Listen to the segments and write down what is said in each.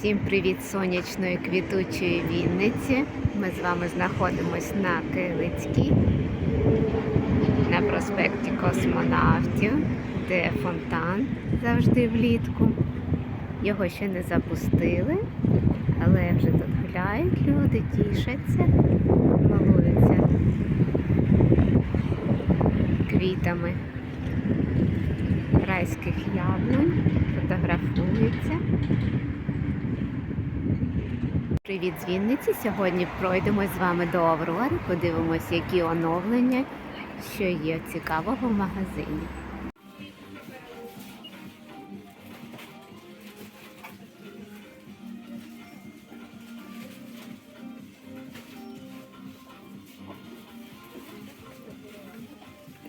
Всім привіт сонячної квітучої Вінниці. Ми з вами знаходимось на Килицькій, на проспекті Космонавтів, де фонтан завжди влітку. Його ще не запустили, але вже тут гуляють люди, тішаться, малуються квітами райських яблунь, фотографуються. Привіт з! Сьогодні пройдемо з вами до Аврори, подивимось, які оновлення, що є цікавого в магазині.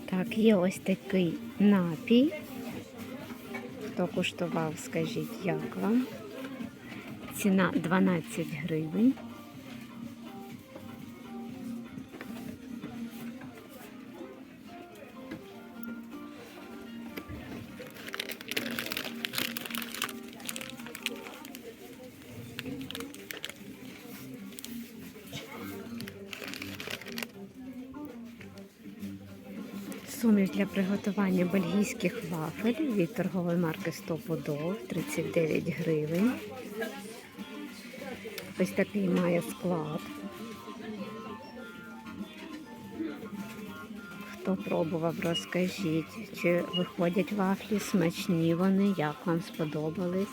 Так, є ось такий напій. Хто куштував, скажіть, як вам? Ціна 12 гривень. Суміш для приготування бельгійських вафель від торгової марки 100 пудов 39 гривень. Ось такий має склад. Хто пробував, розкажіть, чи виходять вафлі, смачні вони, як вам сподобались.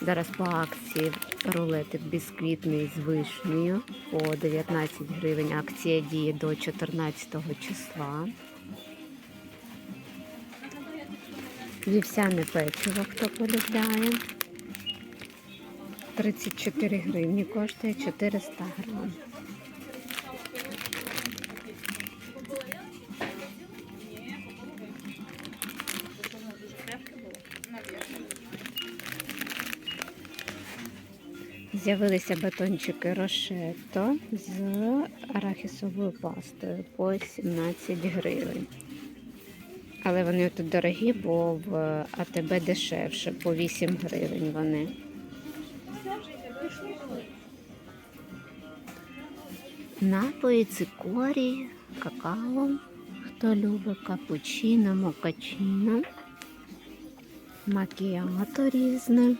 Зараз по акції рулетик бісквітний з вишнею по 19 гривень. Акція діє до 14 числа. Вівсяне печиво, хто полюбляє. 34 гривні коштує 400 грам. З'явилися батончики рошетто з арахісовою пастою по 17 гривень. Але вони тут дорогі, бо в АТБ дешевше, по 8 гривень вони. Напої, цикорій, какао, хто любить капучино, мокачино, макіато різне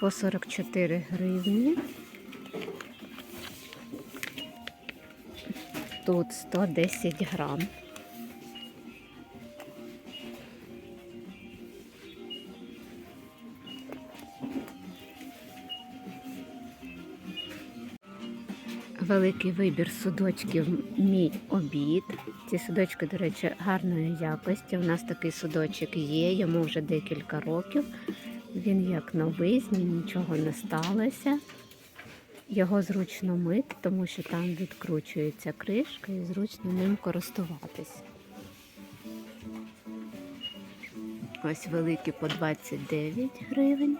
по 44 гривні. Тут 110 грам. Великий вибір судочків мій обід. Ці судочки, до речі, гарної якості. У нас такий судочок є, йому вже декілька років. Він як новий, з ним нічого не сталося. Його зручно мити, тому що там відкручується кришка і зручно ним користуватись. Ось великі по 29 гривень.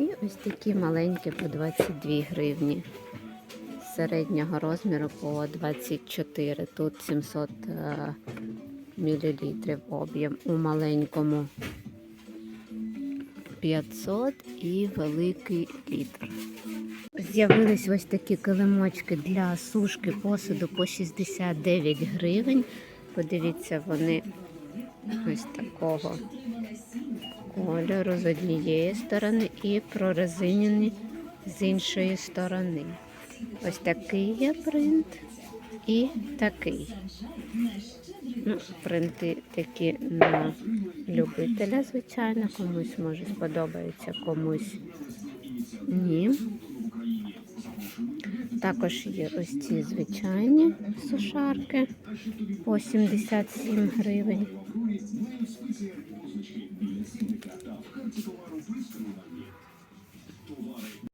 І ось такі маленькі по 22 гривні. Середнього розміру по 24. Тут 700 мл об'єм у маленькому 500 і великий літр. З'явились ось такі килимочки для сушки посуду по 69 гривень. Подивіться, вони ось такого кольору з однієї сторони і прорезинені з іншої сторони. Ось такий є принт і такий. Ну, Принти такі на любителя, звичайно, комусь може сподобається, комусь ні. Також є ось ці звичайні сушарки по 77 гривень.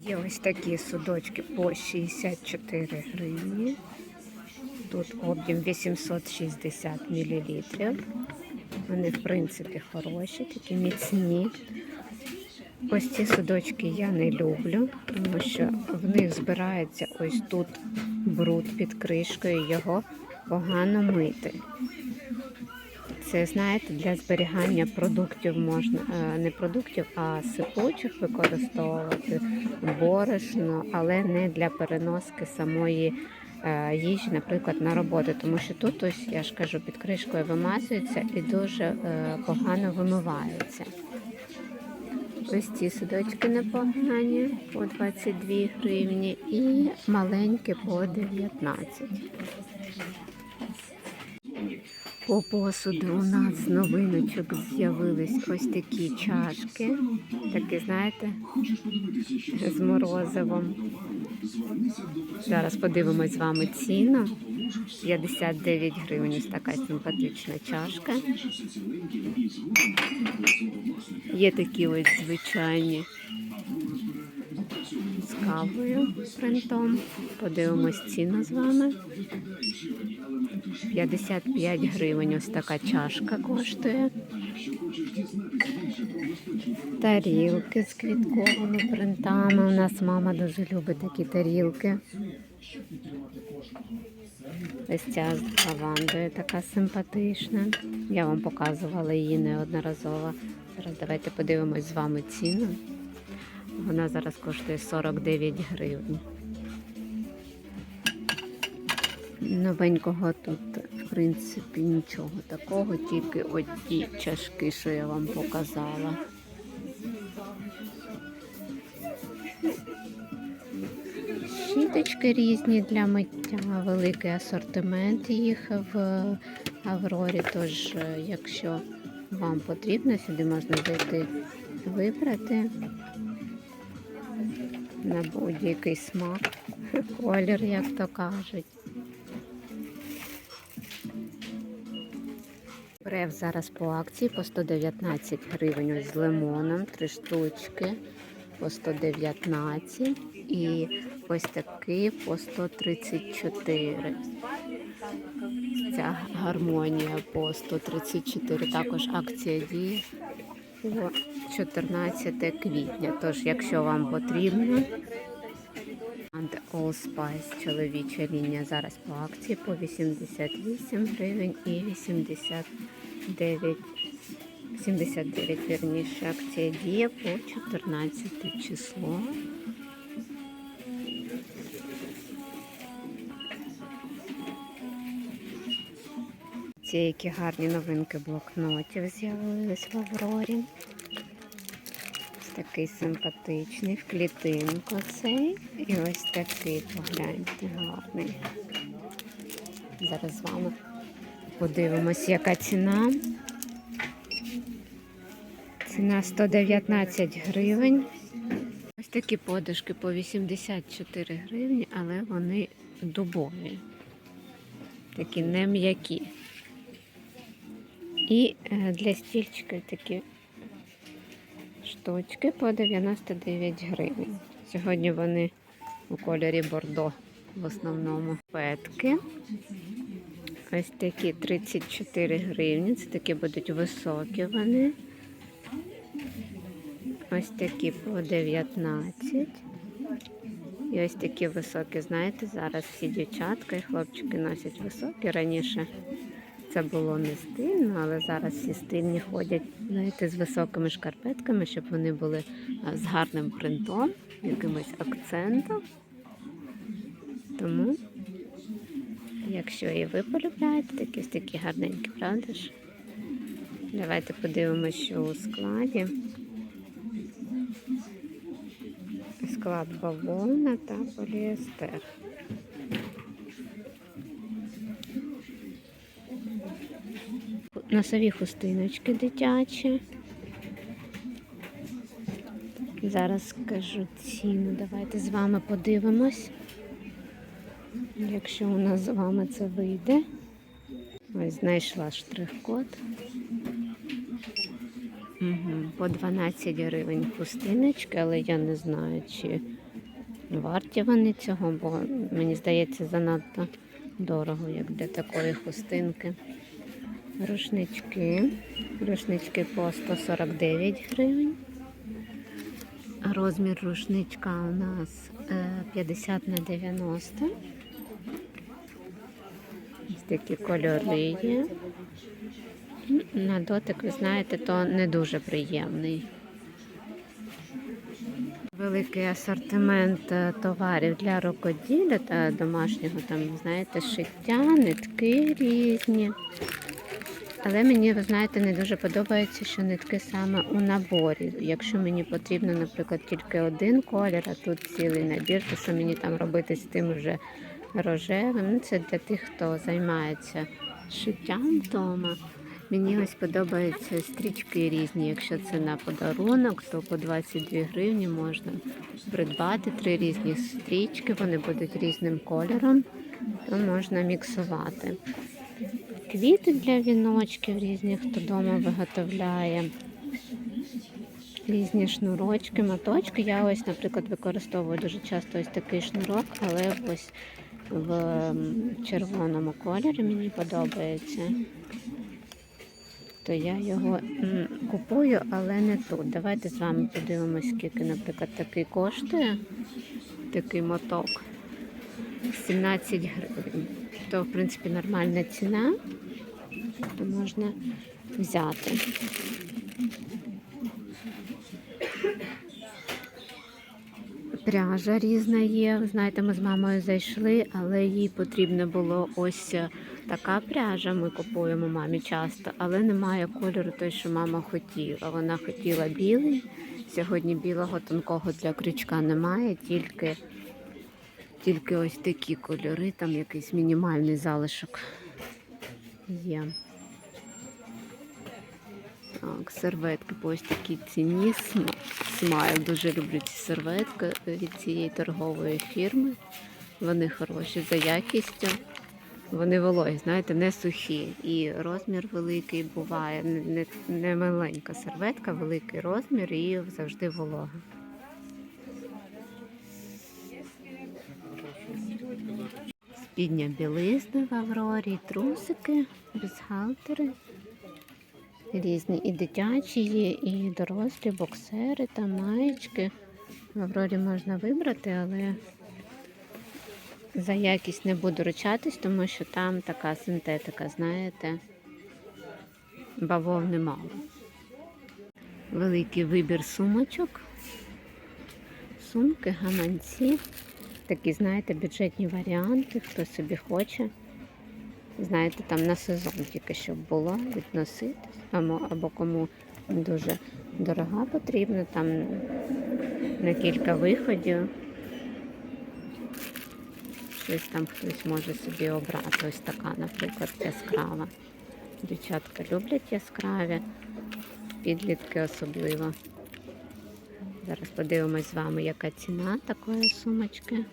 Є ось такі судочки по 64 гривні. Тут об'єм 860 мл. Вони, в принципі, хороші, такі міцні. Ось ці судочки я не люблю, тому що в них збирається ось тут бруд під кришкою, його погано мити. Це знаєте, для зберігання продуктів можна е, не продуктів, а сипучих використовувати борошно, але не для переноски самої е, їжі, наприклад, на роботу. Тому що тут ось я ж кажу, під кришкою вимазується і дуже е, погано вимивається. Ось ці судочки непогані по 22 гривні і маленькі по 19. По посуду у нас новиночок з'явились ось такі чашки. Такі, знаєте, з морозивом. Зараз подивимось з вами ціну. 59 гривень ось така симпатична чашка. Є такі ось звичайні з кавою принтом. Подивимось ціну з вами. 55 гривень ось така чашка коштує. Тарілки з квітковими принтами. У нас мама дуже любить такі тарілки. Ось ця з лавандою така симпатична. Я вам показувала її неодноразово. Зараз давайте подивимось з вами ціну. Вона зараз коштує 49 гривень. Новенького тут, в принципі, нічого такого, тільки оті чашки, що я вам показала. Щіточки різні для миття, великий асортимент їх в Аврорі. Тож, якщо вам потрібно, сюди можна зайти вибрати на будь-який смак, колір, як то кажуть. Брев зараз по акції по 119 гривень з лимоном, три штучки по 119 і ось такий по 134. Ця гармонія по 134. Також акція діє по 14 квітня. Тож, якщо вам потрібно, All Spice чоловіча лінія зараз по акції по 88 гривень і 89 79 вірніше акція діє по 14 число. Ці які гарні новинки блокнотів з'явились в Аврорі. Ось такий симпатичний, в клітинку цей. І ось такий, погляньте, гарний. Зараз з вами подивимось, яка ціна. Ціна 119 гривень. Ось такі подушки по 84 гривні, але вони дубові. Такі не м'які. І е, для стільчика такі штучки по 99 гривень. Сьогодні вони у кольорі бордо в основному. Петки. Ось такі 34 гривні. Це такі будуть високі вони. Ось такі по 19. І ось такі високі, знаєте, зараз всі дівчатка і хлопчики носять високі. Раніше це було не стильно, але зараз всі стильні ходять, знаєте, з високими шкарпетками, щоб вони були з гарним принтом, якимось акцентом. Тому, якщо і ви полюбляєте, такі такі гарненькі, правда ж? Давайте подивимося, що у складі. Склад бавовна та поліестер. Носові хустиночки дитячі. Зараз скажу ціну. Давайте з вами подивимось. Якщо у нас з вами це вийде. Ось знайшла штрих-код. Угу. По 12 гривень хустиночки, але я не знаю, чи варті вони цього, бо мені здається занадто дорого, як для такої хустинки. Рушнички. Рушнички по 149 гривень. Розмір рушничка у нас е, 50 на 90. Такі кольори є. На дотик, ви знаєте, то не дуже приємний. Великий асортимент е, товарів для рукоділля та домашнього, там, знаєте, шиття, нитки різні. Але мені, ви знаєте, не дуже подобається, що нитки саме у наборі. Якщо мені потрібно, наприклад, тільки один колір, а тут цілий набір, то що мені там робити з тим вже рожевим. Ну, це для тих, хто займається шиттям вдома. Мені ось подобаються стрічки різні. Якщо це на подарунок, то по 22 гривні можна придбати три різні стрічки, вони будуть різним кольором, то можна міксувати. Квіти для віночків різні, хто вдома виготовляє. Різні шнурочки, моточки. Я ось, наприклад, використовую дуже часто ось такий шнурок, але ось в червоному кольорі мені подобається. То я його купую, але не тут. Давайте з вами подивимось, скільки, наприклад, такий коштує, такий моток. 17 гривень. То, в принципі, нормальна ціна, то можна взяти. Пряжа різна є. Знаєте, ми з мамою зайшли, але їй потрібно було ось така пряжа. Ми купуємо мамі часто, але немає кольору той, що мама хотіла. Вона хотіла білий. Сьогодні білого тонкого для крючка немає, тільки, тільки ось такі кольори, там якийсь мінімальний залишок є. Так, серветки по ось такій ціні. См- Смайл. Дуже люблю ці серветки від цієї торгової фірми. Вони хороші за якістю. Вони вологі, знаєте, не сухі. І розмір великий буває. Не, не, не маленька серветка, великий розмір і завжди волога. Спідня білизна в Аврорі, трусики, бюстгальтери. Різні і дитячі є, і дорослі, боксери та маєчки. В Аврорі можна вибрати, але за якість не буду ручатись, тому що там така синтетика, знаєте, бавовни мало. Великий вибір сумочок, сумки, гаманці. Такі, знаєте, бюджетні варіанти, хто собі хоче. Знаєте, там на сезон тільки щоб було відносити, або, або кому дуже дорога потрібна, там на кілька виходів. Щось там хтось може собі обрати. Ось така, наприклад, яскрава. Дівчатка люблять яскраві, підлітки особливо. Зараз подивимось з вами, яка ціна такої сумочки.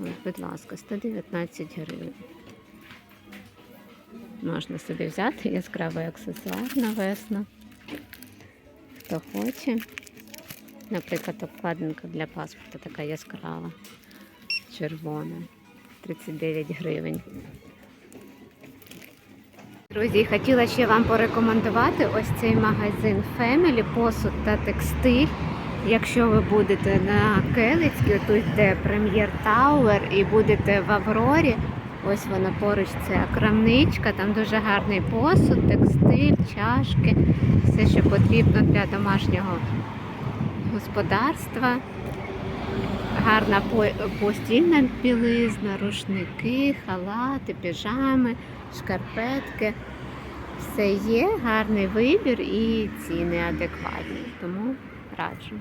Ось, будь ласка, 119 гривень. Можна собі взяти яскравий аксесуар на весну. Хто хоче. Наприклад, обкладинка для паспорта така яскрава, червона. 39 гривень. Друзі, хотіла ще вам порекомендувати ось цей магазин Family, посуд та текстиль. Якщо ви будете на Келицькій, тут де Прем'єр Тауер і будете в Аврорі, ось вона поруч це крамничка, там дуже гарний посуд, текстиль, чашки, все, що потрібно для домашнього господарства. Гарна по- постільна білизна, рушники, халати, піжами, шкарпетки. Все є, гарний вибір і ціни адекватні. Тому раджу.